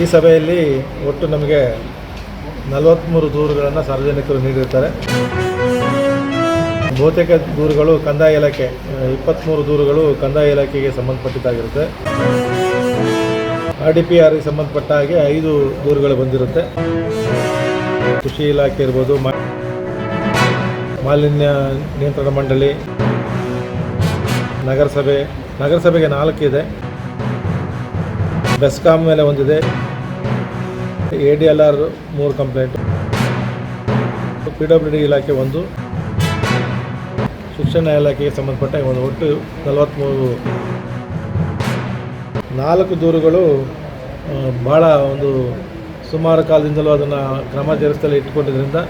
ಈ ಸಭೆಯಲ್ಲಿ ಒಟ್ಟು ನಮಗೆ ನಲವತ್ತ್ಮೂರು ದೂರುಗಳನ್ನು ಸಾರ್ವಜನಿಕರು ನೀಡಿರ್ತಾರೆ. ಬಹುತೇಕ ದೂರುಗಳು ಕಂದಾಯ ಇಲಾಖೆ ಇಪ್ಪತ್ತ್ಮೂರು ದೂರುಗಳು ಕಂದಾಯ ಇಲಾಖೆಗೆ ಸಂಬಂಧಪಟ್ಟಿದ್ದಾಗಿರುತ್ತೆ. ಆರ್ ಡಿ ಪಿ ಆರ್ಗೆ ಸಂಬಂಧಪಟ್ಟ ಹಾಗೆ ಐದು ದೂರುಗಳು ಬಂದಿರುತ್ತೆ. ಕೃಷಿ ಇಲಾಖೆ ಇರ್ಬೋದು ಮಾಲಿನ್ಯ ನಿಯಂತ್ರಣ ಮಂಡಳಿ, ನಗರಸಭೆ, ನಗರಸಭೆಗೆ ನಾಲ್ಕಿದೆ ಬೆಸ್ಕಾಂ ಮೇಲೆ ಒಂದಿದೆ. ಎ ಡಿ ಎಲ್ ಆರ್ ಮೂರು ಕಂಪ್ಲೇಂಟ್ ಪಿ ಡಬ್ಲ್ಯೂ ಡಿ ಇಲಾಖೆ ಒಂದು. ಶಿಕ್ಷಣ ಇಲಾಖೆಗೆ ಸಂಬಂಧಪಟ್ಟ ಒಂದು ಒಟ್ಟು ನಲವತ್ತ್ಮೂರು ನಾಲ್ಕು ದೂರುಗಳು ಭಾಳ ಒಂದು ಸುಮಾರು ಕಾಲದಿಂದಲೂ ಅದನ್ನು ಕ್ರಮ ಜರುಗಿಸಲು ಇಟ್ಟುಕೊಂಡಿದ್ದರಿಂದ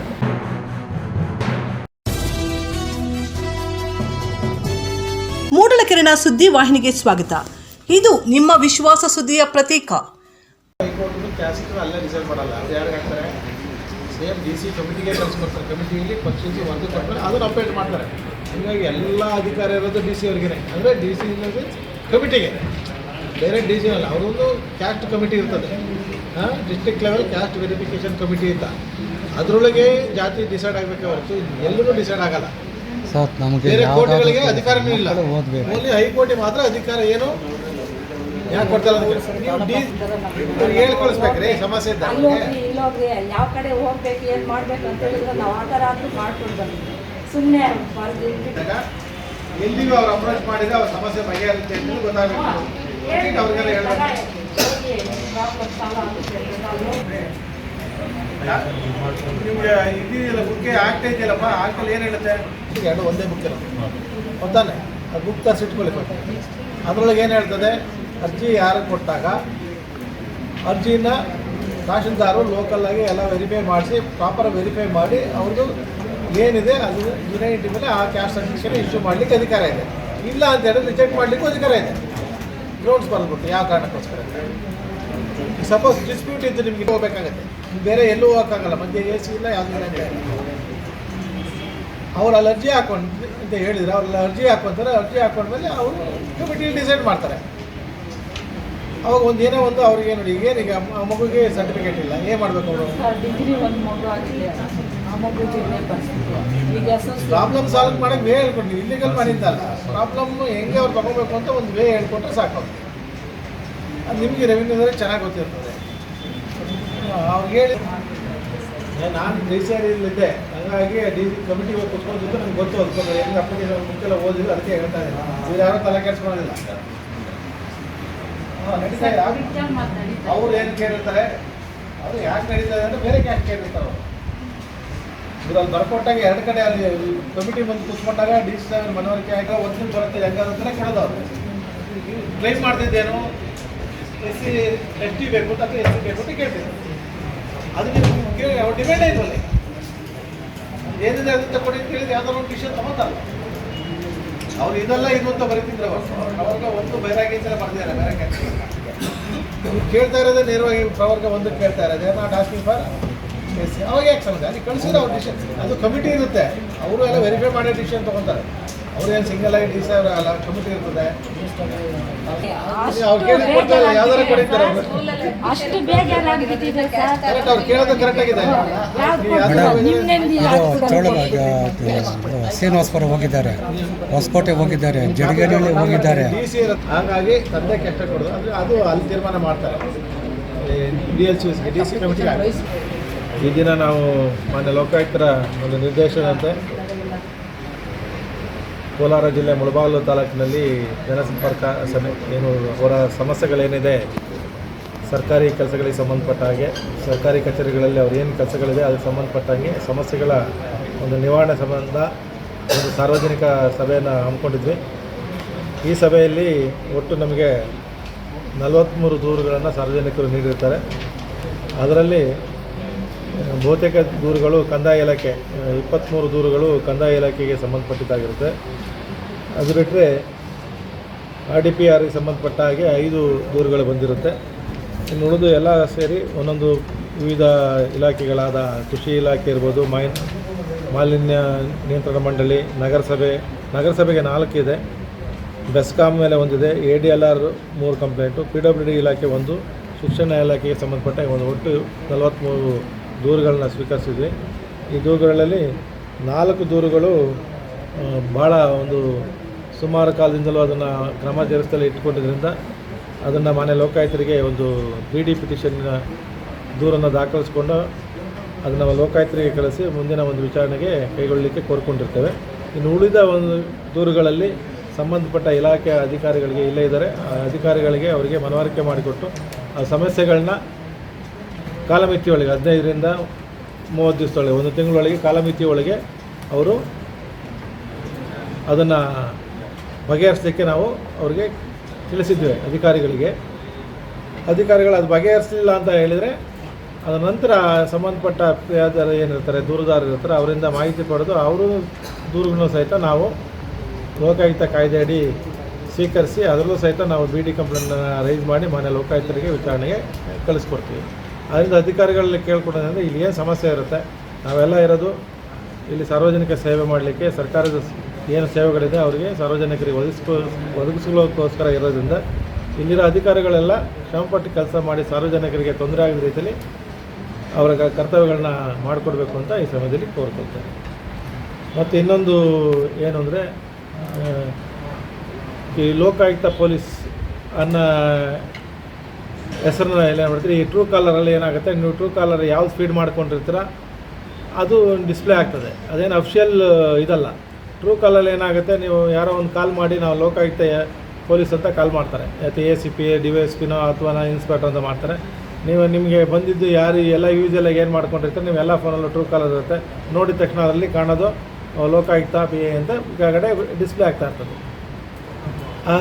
ಮೂಡಲಕೆರೆನ ಸುದ್ದಿ ವಾಹಿನಿಗೆ ಸ್ವಾಗತ. ಇದು ನಿಮ್ಮ ವಿಶ್ವಾಸ ಸುದ್ದಿಯ ಪ್ರತೀಕ. ಕ್ಯಾಸ್ಟ್ ಅಲ್ಲೇ ರಿಸೈನ್ ಮಾಡಲ್ಲ. ಅದು ಯಾರಿಗೆ ಹಾಕ್ತಾರೆ ಸೇಮ್ ಡಿ ಸಿ ಕಮಿಟಿಗೆ ಕಳಿಸ್ಕೊಡ್ತಾರೆ. ಕಮಿಟಿಯಲ್ಲಿ ಪಕ್ಷಿಸಿ ಒಂದು ಕೊಟ್ಟರೆ ಅದನ್ನು ಅಪ್ಡೇಟ್ ಮಾಡ್ತಾರೆ. ಹೀಗಾಗಿ ಎಲ್ಲ ಅಧಿಕಾರ ಇರೋದು ಡಿ ಸಿ ಅವ್ರಿಗೆ ಅಂದರೆ ಡಿ ಸಿ ಕಮಿಟಿಗೆ ಬೇರೆ ಡಿ ಸಿ ಅಲ್ಲ ಅವರೊಂದು ಕ್ಯಾಸ್ಟ್ ಕಮಿಟಿ ಇರ್ತದೆ. ಹಾಂ district level caste verification committee ಅಂತ. ಅದರೊಳಗೆ ಜಾತಿ ಡಿಸೈಡ್ ಆಗಬೇಕೆ ಹೊರತು ಎಲ್ಲರೂ ಡಿಸೈಡ್ ಆಗಲ್ಲ. ಸರ್ ನಮಗೆ ಬೇರೆ ಕೋರ್ಟ್ಗಳಿಗೆ ಅಧಿಕಾರನೂ ಇಲ್ಲ. ಓನ್ಲಿ ಹೈಕೋರ್ಟಿಗೆ ಮಾತ್ರ ಅಧಿಕಾರ ಏನು? ಯಾಕೆ ಕೊಡ್ತಾರೆ ಅವ್ರಿಗೆ ಸಮಸ್ಯೆ ಇದ್ದ ಅಲ್ಲಿ ಹೋಗ್ರಿ ಯಾವ ಕಡೆ ಹೋಗ್ಬೇಕು ಏನು ಮಾಡ್ಬೇಕು ಅಂತ ಹೇಳಿದ್ರೆ ನಾವು ಆ ಥರ ಆದರೂ ಮಾಡ್ಕೊಂಡು ಬಂದ್ವಿ ಸುಮ್ಮನೆ ಎಲ್ಲಿಗೂ ಅವ್ರು ಅಪ್ರೋಚ್ ಮಾಡಿದ್ರೆ ಅವ್ರ ಸಮಸ್ಯೆ ಬಗೆಹರುತ್ತೆ ಅಂತ ಗೊತ್ತಾಗಬೇಕು ಅವ್ರಿಗೆಲ್ಲ ಹೇಳ್ಬೇಕು. ನಿಮ್ಗೆ ಇದೆಯಲ್ಲ ಬುಕ್ ಆಗ್ತಾ ಇದೆಯಲ್ಲಪ್ಪ ಆಗ್ತಲ್ಲಿ ಏನು ಹೇಳುತ್ತೆ? ಎರಡು ಒಂದೇ ಬುಕ್ ಇರೋದು ಗೊತ್ತಾನೆ ಆ ಬುಕ್ ತರಿಸಿ ಇಟ್ಕೊಳ್ಳಿ ಅದರೊಳಗೆ ಏನು ಹೇಳ್ತದೆ? ಅರ್ಜಿ ಯಾರು ಕೊಟ್ಟಾಗ? ಅರ್ಜಿನ ತಹಶೀಲ್ದಾರು ಲೋಕಲ್ಲಾಗಿ ಎಲ್ಲ ವೆರಿಫೈ ಮಾಡಿಸಿ ಪ್ರಾಪರ್ ವೆರಿಫೈ ಮಾಡಿ ಅವ್ರದ್ದು ಏನಿದೆ ಅದು ಯುನೈಟಿ ಮೇಲೆ ಆ ಕ್ಯಾಸ್ಟ್ ಸರ್ಟಿಫಿಕೇಟ್ ಇಶ್ಯೂ ಮಾಡಲಿಕ್ಕೆ ಅಧಿಕಾರ ಇದೆ. ಇಲ್ಲ ಅಂತ ಹೇಳಿದ್ರೆ ರಿಜೆಕ್ಟ್ ಮಾಡಲಿಕ್ಕೂ ಅಧಿಕಾರ ಇದೆ. ಗ್ರೌಂಡ್ಸ್ ಬರ್ಬಿಟ್ಟು ಯಾವ ಕಾರಣಕ್ಕೋಸ್ಕರ? ಸಪೋಸ್ ಡಿಸ್ಪ್ಯೂಟ್ ಇದ್ದು ನಿಮಗೆ ಹೋಗ್ಬೇಕಾಗತ್ತೆ. ಬೇರೆ ಎಲ್ಲೂ ಹೋಗೋಕ್ಕಾಗಲ್ಲ, ಮಧ್ಯೆ ಎ ಸಿ ಇಲ್ಲ, ಯಾವುದೂ ಇಲ್ಲ. ಅವ್ರು ಅಲ್ಲಿ ಅರ್ಜಿ ಹಾಕೊಂಡು ಅಂತ ಹೇಳಿದ್ರೆ ಅವ್ರಲ್ಲಿ ಅರ್ಜಿ ಹಾಕೊಂತಾರೆ ಅರ್ಜಿ ಹಾಕೊಂಡ್ಮೇಲೆ ಅವರು ಕಮಿಟಿ ಡಿಸೈಡ್ ಮಾಡ್ತಾರೆ. ಅವಾಗ ಒಂದು ಏನೋ ಒಂದು ಅವ್ರಿಗೆ ನೋಡಿ ಏನೀಗ ಆ ಮಗುಗೆ ಸರ್ಟಿಫಿಕೇಟ್ ಇಲ್ಲ ಏನು ಮಾಡಬೇಕು ಅವರು? ಸರ್ ಡಿಗ್ರಿ ಒಂದು ಮಗು ಆಗಿದೆ. ಆ ಪರಿಸ್ಥಿತಿ. ಈಗ ಪ್ರಾಬ್ಲಮ್ ಸಾಲ್ವ್ ಮಾಡಕ್ಕೆ ವೇ ಹೇಳ್ಕೊಂಡು ಇಲ್ಲಿಗಲ್ ಮಾಡಿದ್ದಲ್ಲ ಪ್ರಾಬ್ಲಮ್ ಹೆಂಗೆ ಅವ್ರು ತಗೋಬೇಕು ಅಂತ ಒಂದು ವೇ ಹೇಳ್ಕೊಟ್ರೆ ಸಾಕು ಅದು ನಿಮಗೆ ರೆವಿನ್ಯೂದಲ್ಲಿ ಚೆನ್ನಾಗಿ ಗೊತ್ತಿರ್ತದೆ. ಅವ್ರಿಗೆ ಹೇಳಿ ನಾನು ಡಿ ಸಿ ಇದ್ದೆ. ಹಾಗಾಗಿ ಡಿ ಸಿ ಕಮಿಟಿ ಕುತ್ಕೊಂಡಿದ್ದು ನನಗೆ ಗೊತ್ತು. ಅದಕ್ಕೆ ಹೆಂಗೆ ಅಪ್ಲಿಕೇಶನ್ ಬುಕ್ಕೆಲ್ಲ ಓದಿಲ್ಲ ಅದಕ್ಕೆ ಹೇಳ್ತಾ ಇದ್ದೀನಿ. ಇವ್ರು ಯಾರೂ ತಲೆ ಕೆಡ್ಸ್ಕೊಳ್ಳೋದಿಲ್ಲ ಹಾಂ ನಡೀತಾ ಇದೆ ಆಗ- ಪಿಕ್ಚರ್ ಮಾತಾಡಿದ್ದಾರೆ ಅವ್ರು ಏನು ಕೇಳಿರ್ತಾರೆ? ಅದು ಯಾಕೆ ನಡೀತಾರೆ ಅಂದರೆ ಬೇರೆ ಯಾಕೆ ಕೇಳಿರ್ತಾರೆ ಅವರು. ಇವ್ರು ಅಲ್ಲಿ ಬರ್ಕೊಟ್ಟಾಗ ಎರಡು ಕಡೆ ಅಲ್ಲಿ ಕಮಿಟಿ ಬಂದು ಕೂತ್ಕೊಂಡಾಗ ಡಿ ಸಿ ಸಾಹೇಬ್ರ ಮನವರಿಕೆ ಆಗ ಒಂದು ಬರುತ್ತೆ ಹೆಂಗಾದಂತಾನೆ ಕೇಳೋದು ಅವರು ಕ್ಲೈಮ್ ಮಾಡ್ತಿದ್ದೇನು? ಎಸ್ ಸಿ ಎಸ್ ಟಿ ಬೇಕು ಅಥವಾ ಎಸ್ ಸಿ ಬೇಕು ಅಂತ ಕೇಳ್ತಿದ್ರು. ಅದಕ್ಕೆ ಕೇಳಿ ಅವ್ರ ಡಿಮ್ಯಾಂಡೇ ಇರಲ್ಲ ಏನಿದೆ ಅದನ್ನ ತಗೊಂಡು ಅಂತ ಹೇಳಿದ್ರೆ ಯಾವ್ದಾದ್ರು ಒಂದು ವಿಷಯ ತಗೋತಾರಲ್ಲ ಅವ್ರು ಇದೆಲ್ಲ ಇದು ಅಂತ ಬರೀತಿದ್ರೆ ಅವರು. ಅವಾಗ ಒಂದು ಬೈರಾಗಿ ಬರ್ದಿದ್ದಾರೆ ಇವ್ರು ಕೇಳ್ತಾ ಇರೋದೇ ನೇರವಾಗಿ ಪ್ರವರ್ಗ ಒಂದು ಕೇಳ್ತಾ ಇರೋದು. ನಾಟ್ ಆಸ್ಕಿಂಗ್ ಫಾರ್ ಅವಾಗ ಯಾಕೆ ಸಮಸ್ಯೆ? ಅಲ್ಲಿ ಕಳಿಸಿದ್ರೆ ಅವ್ರ ಡಿಸಿಷನ್ ಅದು ಕಮಿಟಿ ಇರುತ್ತೆ. ಅವರು ಎಲ್ಲ ವೆರಿಫೈ ಮಾಡೋ ಡಿಸಿಷನ್ ತೊಗೊತಾರೆ. ಅವ್ರು ಏನು ಸಿಂಗಲ್ ಆಗಿ ಡಿ ಸಿ ಅಲ್ಲ ಕಮಿಟಿ ಇರ್ತದೆ? ಅವ್ರು ಕೇಳಿ ಕೊಡ್ತಾರೆ ಯಾವ್ದಾರ ಕೊಡಿದ್ದಾರೆ ಸರ್ ಕರೆಕ್ಟ್ ಅವ್ರು. ಕೇಳೋದು ಕರೆಕ್ಟ್ ಆಗಿದೆ. ಶ್ರೀನಿವಾಸಪುರ ಹೋಗಿದ್ದಾರೆ. ಹೊಸಕೋಟೆ ಹೋಗಿದ್ದಾರೆ. ಜಡಗೇರಿಯಲ್ಲಿ ಹೋಗಿದ್ದಾರೆ. ಡಿ ಸಿ ಹಾಗಾಗಿ ತಂದೆ ಕೆಟ್ಟ ಕೊಡೋದು. ಅಂದರೆ ಅದು ಅಲ್ಲಿ ತೀರ್ಮಾನ ಮಾಡ್ತಾರೆ. D L C D C ಈ ದಿನ ನಾವು ಮಾನ್ಯ ಲೋಕಾಯುಕ್ತರ ಒಂದು ನಿರ್ದೇಶನದಂತೆ ಕೋಲಾರ ಜಿಲ್ಲೆ ಮುಳಬಾಗಿಲು ತಾಲೂಕಿನಲ್ಲಿ ಜನಸಂಪರ್ಕ ಸಮ ಏನು ಅವರ ಸಮಸ್ಯೆಗಳೇನಿದೆ, ಸರ್ಕಾರಿ ಕೆಲಸಗಳಿಗೆ ಸಂಬಂಧಪಟ್ಟ ಹಾಗೆ, ಸರ್ಕಾರಿ ಕಚೇರಿಗಳಲ್ಲಿ ಅವ್ರು ಏನು ಕೆಲಸಗಳಿದೆ ಅದಕ್ಕೆ ಸಂಬಂಧಪಟ್ಟಂಗೆ ಸಮಸ್ಯೆಗಳ ಒಂದು ನಿವಾರಣೆ ಸಂಬಂಧ ಒಂದು ಸಾರ್ವಜನಿಕ ಸಭೆಯನ್ನು ಹಮ್ಮಿಕೊಂಡಿದ್ವಿ. ಈ ಸಭೆಯಲ್ಲಿ ಒಟ್ಟು ನಮಗೆ ನಲವತ್ತ್ಮೂರು ದೂರುಗಳನ್ನು ಸಾರ್ವಜನಿಕರು ನೀಡಿರ್ತಾರೆ. ಅದರಲ್ಲಿ ಬಹುತೇಕ ದೂರುಗಳು ಕಂದಾಯ ಇಲಾಖೆ ಇಪ್ಪತ್ತ್ಮೂರು ದೂರುಗಳು ಕಂದಾಯ ಇಲಾಖೆಗೆ ಸಂಬಂಧಪಟ್ಟಿದ್ದಾಗಿರುತ್ತೆ. ಅದು ಬಿಟ್ಟರೆ ಆರ್ ಡಿ ಪಿ ಆರ್ಗೆ ಸಂಬಂಧಪಟ್ಟ ಹಾಗೆ ಐದು ದೂರುಗಳು ಬಂದಿರುತ್ತೆ. ಇನ್ನು ಉಳಿದು ಎಲ್ಲ ಸೇರಿ ಒಂದೊಂದು ವಿವಿಧ ಇಲಾಖೆಗಳಾದ ಕೃಷಿ ಇಲಾಖೆ ಇರ್ಬೋದು ಮಾಯ್ ಮಾಲಿನ್ಯ ನಿಯಂತ್ರಣ ಮಂಡಳಿ, ನಗರಸಭೆ, ನಗರಸಭೆಗೆ ನಾಲ್ಕು ಇದೆ. ಬೆಸ್ಕಾಮ್ ಮೇಲೆ ಒಂದಿದೆ, ಎ ಡಿ ಎಲ್ ಆರ್ ಮೂರು ಕಂಪ್ಲೇಂಟು, ಪಿ ಡಬ್ಲ್ಯೂ ಡಿ ಇಲಾಖೆ ಒಂದು, ಶಿಕ್ಷಣ ಇಲಾಖೆಗೆ ಸಂಬಂಧಪಟ್ಟ ಒಂದು ಒಟ್ಟು ನಲವತ್ತ್ಮೂರು ದೂರುಗಳನ್ನ ಸ್ವೀಕರಿಸಿದ್ವಿ. ಈ ದೂರುಗಳಲ್ಲಿ ನಾಲ್ಕು ದೂರುಗಳು ಭಾಳ ಒಂದು ಸುಮಾರು ಕಾಲದಿಂದಲೂ ಅದನ್ನು ಕ್ರಮ ಜರುಗಿಸಲು ಇಟ್ಕೊಂಡಿದ್ದರಿಂದ ಅದನ್ನು ಮನೆ ಲೋಕಾಯುತರಿಗೆ ಒಂದು ಬಿ ಡಿ ಪಿಟಿಷನ್ನ ದೂರನ್ನು ದಾಖಲಿಸ್ಕೊಂಡು ಅದನ್ನು ಲೋಕಾಯುತರಿಗೆ ಕಳಿಸಿ ಮುಂದಿನ ಒಂದು ವಿಚಾರಣೆಗೆ ಕೈಗೊಳ್ಳಲಿಕ್ಕೆ ಕೋರ್ಕೊಂಡಿರ್ತೇವೆ. ಇನ್ನು ಉಳಿದ ಒಂದು ದೂರುಗಳಲ್ಲಿ ಸಂಬಂಧಪಟ್ಟ ಇಲಾಖೆಯ ಅಧಿಕಾರಿಗಳಿಗೆ ಇಲ್ಲೇ ಇದ್ದಾರೆ. ಆ ಅಧಿಕಾರಿಗಳಿಗೆ ಅವರಿಗೆ ಮನವರಿಕೆ ಮಾಡಿಕೊಟ್ಟು ಆ ಸಮಸ್ಯೆಗಳನ್ನ ಕಾಲಮಿತಿ ಒಳಗೆ ಹದಿನೈದರಿಂದ ಮೂವತ್ತು ದಿವಸದೊಳಗೆ, ಒಂದು ತಿಂಗಳೊಳಗೆ ಕಾಲಮಿತಿಯೊಳಗೆ ಅವರು ಅದನ್ನು ಬಗೆಹರಿಸಲಿಕ್ಕೆ ನಾವು ಅವ್ರಿಗೆ ತಿಳಿಸಿದ್ವಿ ಅಧಿಕಾರಿಗಳಿಗೆ. ಅಧಿಕಾರಿಗಳು ಅದು ಬಗೆಹರಿಸಲಿಲ್ಲ ಅಂತ ಹೇಳಿದರೆ, ಅದರ ನಂತರ ಸಂಬಂಧಪಟ್ಟ ಏನಿರ್ತಾರೆ, ದೂರುದಾರರು ಇರ್ತಾರೆ, ಅವರಿಂದ ಮಾಹಿತಿ ಪಡೆದು ಅವರು ದೂರುಗಳನ್ನು ಸಹಿತ ನಾವು ಲೋಕಾಯುಕ್ತ ಕಾಯ್ದೆಯಡಿ ಸ್ವೀಕರಿಸಿ, ಅದರಲ್ಲೂ ಸಹಿತ ನಾವು ಬಿ ಡಿ ಕಂಪ್ಲೇಂಟನ್ನು ರೈಸ್ ಮಾಡಿ ಮನೆ ಲೋಕಾಯುಕ್ತರಿಗೆ ವಿಚಾರಣೆಗೆ ಕಳಿಸ್ಕೊಡ್ತೀವಿ. ಅದರಿಂದ ಅಧಿಕಾರಿಗಳಲ್ಲಿ ಕೇಳ್ಕೊಡೋದಂದರೆ ಇಲ್ಲಿ ಏನು ಸಮಸ್ಯೆ ಇರುತ್ತೆ? ನಾವೆಲ್ಲ ಇರೋದು ಇಲ್ಲಿ ಸಾರ್ವಜನಿಕ ಸೇವೆ ಮಾಡಲಿಕ್ಕೆ ಸರ್ಕಾರದ ಏನು ಸೇವೆಗಳಿದೆ ಅವರಿಗೆ ಸಾರ್ವಜನಿಕರಿಗೆ ಒದಗಿಸ್ಕೋ ಒದಗಿಸ್ಕೊಳ್ಳೋಕ್ಕೋಸ್ಕರ ಇರೋದ್ರಿಂದ ಇಲ್ಲಿರೋ ಅಧಿಕಾರಿಗಳೆಲ್ಲ ಶ್ರಮಪಟ್ಟು ಕೆಲಸ ಮಾಡಿ ಸಾರ್ವಜನಿಕರಿಗೆ ತೊಂದರೆ ಆಗದ ರೀತಿಯಲ್ಲಿ ಅವರ ಕರ್ತವ್ಯಗಳನ್ನ ಮಾಡಿಕೊಡ್ಬೇಕು ಅಂತ ಈ ಸಮಯದಲ್ಲಿ ಕೋರ್ಕೊಳ್ತೇನೆ. ಮತ್ತು ಇನ್ನೊಂದು ಏನು ಅಂದರೆ ಈ ಲೋಕಾಯುಕ್ತ ಪೊಲೀಸ್ ಅನ್ನೋ ಹೆಸರನ್ನ ಎಲ್ಲ ಮಾಡ್ತೀರಿ. ಈ ಟ್ರೂ ಕಾಲರಲ್ಲಿ ಏನಾಗುತ್ತೆ, ನೀವು ಟ್ರೂ ಕಾಲರ್ ಯಾವ್ದು ಫೀಡ್ ಮಾಡ್ಕೊಂಡಿರ್ತೀರ, ಅದು ಡಿಸ್ಪ್ಲೇ ಆಗ್ತದೆ. ಅದೇನು ಅಫಿಷಿಯಲ್ ಇದಲ್ಲ. ಟ್ರೂ ಕಾಲಲ್ಲಿ ಏನಾಗುತ್ತೆ, ನೀವು ಯಾರೋ ಒಂದು ಕಾಲ್ ಮಾಡಿ, ನಾವು ಲೋಕಾಯುಕ್ತ ಪೊಲೀಸ್ ಅಂತ ಕಾಲ್ ಮಾಡ್ತಾರೆ. ಅಥವಾ A C P D Y S ಪಿನೋ ಅಥವಾ ಇನ್ಸ್ಪೆಕ್ಟರ್ ಅಂತ ಮಾಡ್ತಾರೆ. ನೀವು ನಿಮಗೆ ಬಂದಿದ್ದು ಯಾರು, ಎಲ್ಲ ಯೂಸೆಲ್ಲ ಏನು ಮಾಡ್ಕೊಂಡಿರ್ತಾರೆ, ನೀವು ಎಲ್ಲ ಫೋನಲ್ಲೂ ಟ್ರೂ ಕಾಲರ್ ಇರುತ್ತೆ. ನೋಡಿದ ತಕ್ಷಣ ಅದರಲ್ಲಿ ಕಾಣೋದು, ಲೋಕಾಯುಕ್ತ ಪಿ ಎ ಅಂತ ಕೆಳಗಡೆ ಡಿಸ್ಪ್ಲೇ ಆಗ್ತಾ ಇರ್ತದೆ.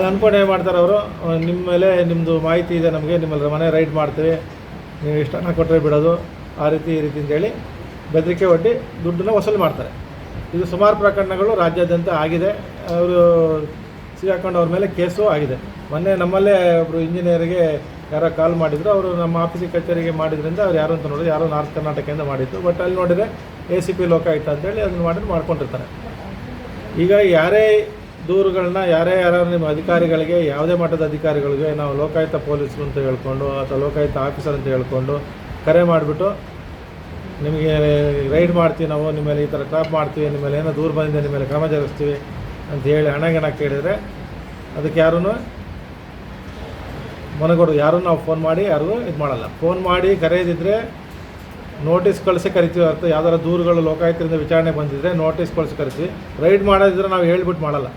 ಅಂದ್ಕೊಂಡು ಏನು ಮಾಡ್ತಾರೆ ಅವರು? ನಿಮ್ಮ ಮೇಲೆ ನಿಮ್ಮದು ಮಾಹಿತಿ ಇದೆ ನಮಗೆ ನಿಮ್ಮಲ್ಲಿ ಮನೆ ರೈಡ್ ಮಾಡ್ತೀವಿ. ನೀವು ಇಷ್ಟು ಹಣ ಕೊಟ್ಟರೆ ಬಿಡೋದು. ಆ ರೀತಿ, ಈ ರೀತಿ ಅಂತೇಳಿ ಬೆದರಿಕೆ ಒಡ್ಡಿ ದುಡ್ಡನ್ನು ವಸೂಲಿ ಮಾಡ್ತಾರೆ. ಇದು ಸುಮಾರು ಪ್ರಕರಣಗಳು ರಾಜ್ಯಾದ್ಯಂತ ಆಗಿದೆ. ಅವರು ಸಿಗಾಕೊಂಡು ಅವ್ರ ಮೇಲೆ ಕೇಸು ಆಗಿದೆ. ಮೊನ್ನೆ ನಮ್ಮಲ್ಲೇ ಒಬ್ಬರು ಇಂಜಿನಿಯರಿಗೆ ಯಾರೋ ಕಾಲ್ ಮಾಡಿದ್ರು. ಅವರು ನಮ್ಮ ಆಫೀಸಿಗೆ ಕಚೇರಿಗೆ ಮಾಡಿದ್ರಿಂದ ಅವ್ರು ಯಾರು ಅಂತ ನೋಡಿದ್ರು. ಯಾರೋ ನಾರ್ತ್ ಕರ್ನಾಟಕದಿಂದ ಮಾಡಿದ್ದು. ಬಟ್ ಅಲ್ಲಿ ನೋಡಿದರೆ ಎ ಸಿ ಪಿ ಲೋಕಾಯುಕ್ತ ಅಂತೇಳಿ ಅದನ್ನು ಮಾಡಿದ್ರೆ, ಮಾಡ್ಕೊಂಡಿರ್ತಾರೆ. ಈಗ ಯಾರೇ ದೂರುಗಳನ್ನ ಯಾರೇ ಯಾರು ನಿಮ್ಮ ಅಧಿಕಾರಿಗಳಿಗೆ, ಯಾವುದೇ ಮಟ್ಟದ ಅಧಿಕಾರಿಗಳಿಗೆ, ನಾವು ಲೋಕಾಯುಕ್ತ ಪೊಲೀಸರು ಅಂತ ಹೇಳ್ಕೊಂಡು, ಅಥವಾ ಲೋಕಾಯುಕ್ತ ಆಫೀಸರ್ ಅಂತ ಹೇಳ್ಕೊಂಡು ಕರೆ ಮಾಡಿಬಿಟ್ಟು, ನಿಮಗೆ ರೈಡ್ ಮಾಡ್ತೀವಿ ನಾವು, ನಿಮ್ಮ ಮೇಲೆ ಈ ಥರ ಟ್ರಾಪ್ ಮಾಡ್ತೀವಿ, ನಿಮ್ಮ ಮೇಲೆ ಏನೋ ದೂರ ಬಂದಿದೆ, ನಿಮ್ಮ ಮೇಲೆ ಕ್ರಮ ಜರುಗಿಸ್ತೀವಿ ಅಂತ ಹೇಳಿ ಹಣ ಗಿಣ ಕೇಳಿದರೆ, ಅದಕ್ಕೆ ಯಾರೂ ಮನಗೊಡು ಯಾರೂ ನಾವು ಫೋನ್ ಮಾಡಿ ಯಾರಿಗೂ ಇದು ಮಾಡಲ್ಲ. ಫೋನ್ ಮಾಡಿ ಕರೆಯದಿದ್ದರೆ ನೋಟಿಸ್ ಕಳಿಸಿ ಕರಿತೀವಿ ಅರ್ಥ. ಯಾವ್ದಾರ ದೂರುಗಳು ಲೋಕಾಯುಕ್ತರಿಂದ ವಿಚಾರಣೆ ಬಂದಿದ್ದರೆ ನೋಟಿಸ್ ಕಳಿಸಿ ಕರಿತೀವಿ. ರೈಡ್ ಮಾಡೋದಿದ್ರೆ ನಾವು ಹೇಳ್ಬಿಟ್ಟು ಮಾಡಲ್ಲ.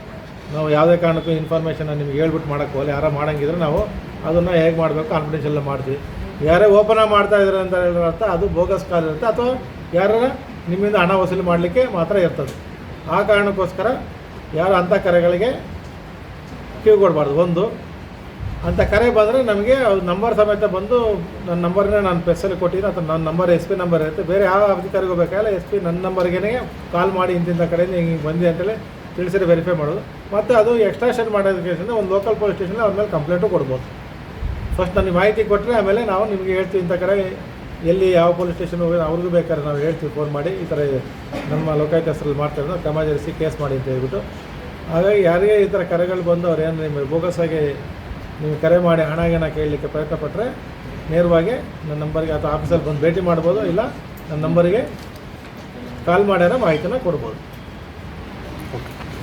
ನಾವು ಯಾವುದೇ ಕಾರಣಕ್ಕೂ ಇನ್ಫಾರ್ಮೇಷನ್ ನಿಮ್ಗೆ ಹೇಳ್ಬಿಟ್ಟು ಮಾಡೋಕ್ಕೆ ಹೋಗಲಿ. ಯಾರೋ ಮಾಡೋಂಗಿದ್ರೆ ನಾವು ಅದನ್ನು ಹೇಗೆ ಮಾಡಬೇಕು? ಕಾನ್ಫಿಡೆನ್ಷಿಯಲ್ ಮಾಡ್ತೀವಿ. ಯಾರೇ ಓಪನ್ ಮಾಡ್ತಾ ಇದ್ದಾರೆ ಅಂತ ಹೇಳಿದ್ರೆ ಅರ್ಥ, ಅದು ಬೋಗಸ್ ಕಾಲ್ ಇರುತ್ತೆ. ಅಥವಾ ಯಾರು ನಿಮ್ಮಿಂದ ಹಣ ವಸೂಲಿ ಮಾಡಲಿಕ್ಕೆ ಮಾತ್ರ ಇರ್ತದೆ. ಆ ಕಾರಣಕ್ಕೋಸ್ಕರ ಯಾರು ಅಂಥ ಕರೆಗಳಿಗೆ ಕಿವಿ ಕೊಡಬಾರ್ದು. ಒಂದು, ಅಂತ ಕರೆ ಬಂದರೆ ನಮಗೆ ನಂಬರ್ ಸಮೇತ ಬಂದು ನನ್ನ ನಂಬರ್ನೇ ನಾನು ಪೆಸಲ್ಲಿ ಕೊಟ್ಟಿದ್ದೀನಿ ಅಥವಾ ನನ್ನ ನಂಬರ್ ಎಸ್ ಪಿ ನಂಬರ್ ಇರುತ್ತೆ. ಬೇರೆ ಯಾವ ಅಧಿಕಾರಿಗೂ ಬೇಕಾಗಿಲ್ಲ. ಎಸ್ ಪಿ ನನ್ನ ನಂಬರ್ಗೆ ಕಾಲ್ ಮಾಡಿ ಇಂತಿಂಥ ಕಡೆಯಿಂದ ಹಿಂಗೆ ಬಂದಿದೆ ಅಂತೇಳಿ ತಿಳಿಸಿದ್ರೆ ವೆರಿಫೈ ಮಾಡೋದು. ಮತ್ತು ಅದು ಎಕ್ಸ್ಟ್ರಾಕ್ಷನ್ ಮಾಡೋದಕ್ಕಿಂತ ಒಂದು ಲೋಕಲ್ ಪೊಲೀಸ್ ಸ್ಟೇಷನ್ ಅವ್ರ ಮೇಲೆ ಕಂಪ್ಲೇಂಟು ಕೊಡ್ಬೋದು. ಫಸ್ಟ್ ನನಗೆ ಮಾಹಿತಿ ಕೊಟ್ಟರೆ ಆಮೇಲೆ ನಾವು ನಿಮಗೆ ಹೇಳ್ತೀವಿ ಇಂಥ ಕಡೆ ಎಲ್ಲಿ ಯಾವ ಪೊಲೀಸ್ ಸ್ಟೇಷನ್ ಹೋಗಿ ಅವ್ರಿಗೂ ಬೇಕಾದ್ರೆ ನಾವು ಹೇಳ್ತೀವಿ ಫೋನ್ ಮಾಡಿ ಈ ಥರ ನಮ್ಮ ಲೋಕಾಯುಕ್ತ ಹೆಸರಲ್ಲಿ ಮಾಡ್ತಾರೆ ಕ್ರಮ ಜರಿಸಿ ಕೇಸ್ ಮಾಡಿ ಅಂತ ಹೇಳ್ಬಿಟ್ಟು. ಹಾಗಾಗಿ ಯಾರಿಗೆ ಈ ಥರ ಕರೆಗಳು ಬಂದು ಅವ್ರು ಏನು ನಿಮಗೆ ಆಗಿ ನೀವು ಕರೆ ಮಾಡಿ ಹಣ ಏನ ಕೇಳಲಿಕ್ಕೆ ಪ್ರಯತ್ನ ಪಟ್ಟರೆ ನೇರವಾಗಿ ನನ್ನ ನಂಬರ್ಗೆ ಅಥವಾ ಆಫೀಸಲ್ಲಿ ಬಂದು ಭೇಟಿ ಮಾಡ್ಬೋದು ಇಲ್ಲ, ನನ್ನ ನಂಬರಿಗೆ ಕಾಲ್ ಮಾಡ್ಯಾರ ಮಾಹಿತಿನ ಕೊಡ್ಬೋದು.